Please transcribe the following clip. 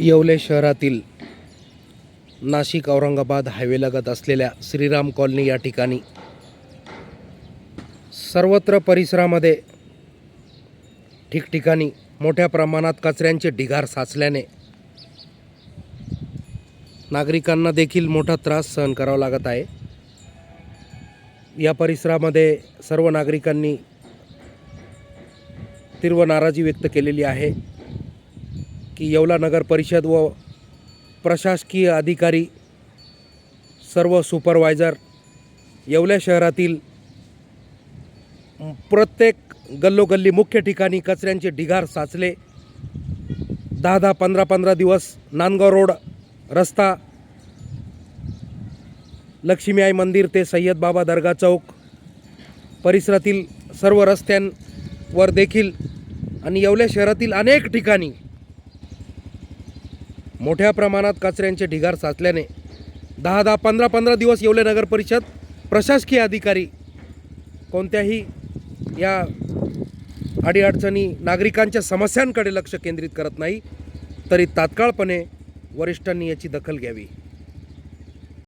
येवले शहरातील नाशिक औरंगाबाद हायवेलगत असलेल्या श्रीराम कॉलनी या ठिकाणी सर्वत्र परिसरामध्ये ठिकठिकाणी मोठ्या प्रमाणात कचऱ्यांचे ढिगार साचल्याने नागरिकांना देखील मोठा त्रास सहन करावा लागत आहे. या परिसरामध्ये सर्व नागरिकांनी तीव्र नाराजी व्यक्त केलेली आहे. की येवला नगर परिषद व प्रशासकीय अधिकारी सर्व सुपरवायझर येवल्या शहरातील प्रत्येक गल्लोगल्ली मुख्य ठिकाणी कचऱ्यांचे ढिगार साचले. दहा दहा पंधरा पंधरा दिवस नांदगाव रोड रस्ता लक्ष्मी आई मंदिर ते सय्यद बाबा दर्गा चौक परिसरातील सर्व रस्त्यांवर देखील आणि येवल्या शहरातील अनेक ठिकाणी मोठ्या प्रमाणात कचऱ्यांचे ढिगार साचल्याने दहा दहा पंधरा पंधरा दिवस येवले नगर परिषद प्रशासकीय अधिकारी कोणत्याही या अडीअडचणी नागरिकांच्या समस्यांकडे लक्ष केंद्रित करत नाही तरी तात्काळपणे वरिष्ठांनी याची दखल घ्यावी.